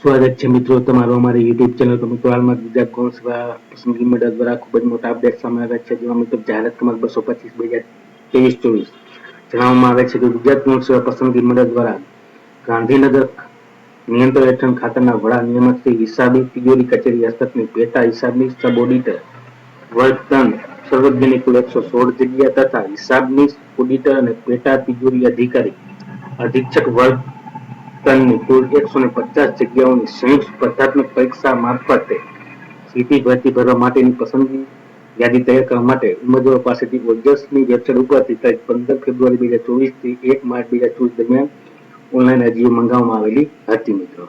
સ્વાગત છે મિત્રો તમારું અમારી યુટ્યુબ ચેનલ પર. મિત્રો હાલમાં ગુજરાત ગૌણ પસંદગી મંડળ દ્વારા ખૂબ જ મોટા અપડેટ સામે આવ્યા છે. જેમાં મિત્રો જાહેરાત ક્રમાંક બસો પચીસ બે હજાર ત્રેવીસ ચોવીસ જણાવવામાં આવે છે કે ગુજરાત ગૌણ પસંદગી મંડળ દ્વારા ગાંધીનગર નિયંત્રણ હેઠળ ખાતાના વડા નિયામક શ્રી હિસાબી તિજોરી કચેરી હસ્તકની પેટા હિસાબની સબ ઓડિટર વર્તન સર્વજ્ઞની કુલ એકસો સોળ જગ્યા તથા હિસાબની ઓડિટર અને પેટા તિજોરી અધિકારી, અધિક્ષક વર્ગ ટનની કુલ એકસો પચાસ જગ્યાઓની સંયુક્ત સ્પર્ધાત્મક પરીક્ષા મારફતે સીટી ભરતી ભરવા માટેની પસંદગી યાદી તૈયાર કરવા માટે ઉમેદવારો પાસેથી ઓજસની વેબસાઇટ ઉપરથી તારીખ પંદર ફેબ્રુઆરી બે હજાર ચોવીસથી એક માર્ચ બે હજાર ચોવીસ દરમિયાન ઓનલાઈન અરજીઓ મંગાવવામાં આવેલી હતી મિત્રો.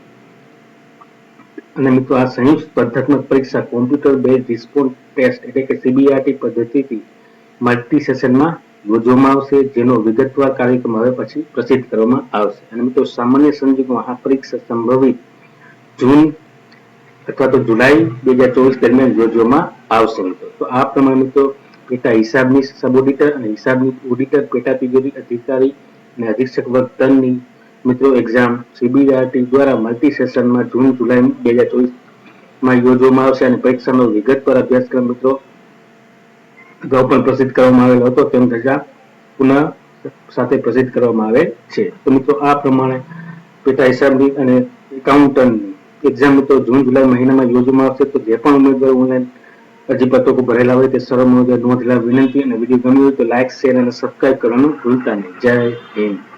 અને મિત્રો, આ સંયુક્ત સ્પર્ધાત્મક પરીક્ષા કોમ્પ્યુટર બેઝ રિસ્પોન્સ ટેસ્ટ એટલે કે સીબીઆરટી પદ્ધતિથી મલ્ટી સેશનમાં યોજવામાં આવશે, જેનો વિગતવાર કાર્યક્રમ હવે પછી પ્રસિદ્ધ કરવામાં આવશે. અને મિત્રો, સામાન્ય સંજોગોમાં આ પરીક્ષા સંભવિત જૂન અથવા તો જુલાઈ બે હજાર ચોવીસ દરમિયાન યોજવામાં આવશે મિત્રો. તો આ પ્રમાણે મિત્રો, પેટા હિસાબની સબ ઓડિટર અને હિસાબની ઓડિટર, પેટા તિજોરી અધિકારી અને અધિક્ષક વર્ગ ત્રણની મિત્રો એક્ઝામ સીબીઆરટી દ્વારા મલ્ટી સેશનમાં જૂન, જુલાઈ બે હજાર ચોવીસમાં યોજવામાં આવશે. અને પરીક્ષાનો વિગતવાર અભ્યાસક્રમ મિત્રો અગાઉ પણ પ્રસિદ્ધ કરવામાં આવેલો હતો, તેમ છતાં પુનઃ સાથે પ્રસિદ્ધ કરવામાં આવે છે. તો મિત્રો, આ પ્રમાણે પેટા હિસાબની અને એકાઉન્ટન્ટની એક્ઝામ મિત્રો જૂન, જુલાઈ મહિનામાં યોજવામાં આવશે, તો જે પણ ઉમેદવાર ઓનલાઈન અરજીપત્રકો ભરેલા હોય તે સર્વ નોંધ લેવા વિનંતી અને વીડિયો ગમ્યો હોય તો લાઇક શેર અને સબસ્ક્રાઇબ કરવાનું ભૂલતા નહીં. જય હિન્દ.